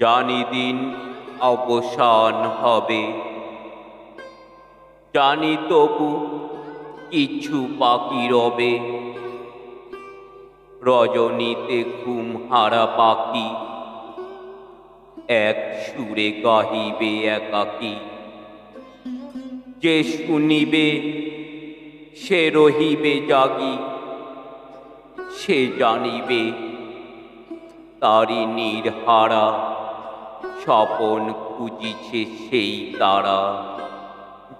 জানি দিন অবসান হবে। জানি তবু কিছু বাকি রবে। রজনীতে ঘুম হারা পাখি এক সুরে গাহিবে একাকি। যে শুনিবে, সে রহিবে জাগি। সে জানিবে তারি নির্হারা, স্বপন খুঁজিছে সেই তারা।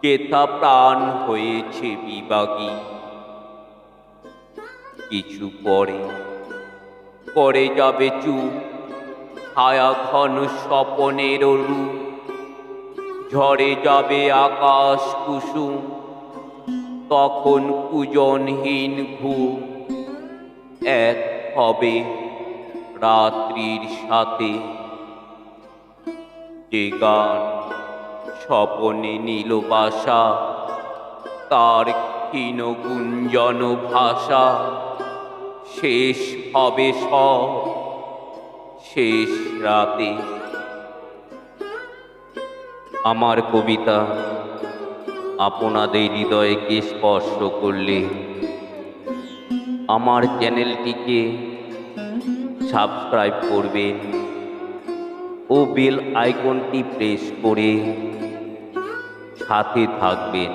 যেথা প্রাণ হয়েছে বিবাগী কিছু পরে করে যাবে চুপ ছায়া ঘন স্বপনের রূপ। ঝরে যাবে আকাশ কুসুম, তখন কুজনহীন ঘুম। এক হবে রাত্রির সাথে। যে গান স্বপনে নীল বাসা, তার ক্ষীণ গুঞ্জন ভাষা, শেষ হবে সব, শেষ রাতে। আমার কবিতা আপনাদের হৃদয়কে স্পর্শ করলে আমার চ্যানেলটিকে সাবস্ক্রাইব করবেন ও বেল আইকনটি প্রেস করে সাথে থাকবেন।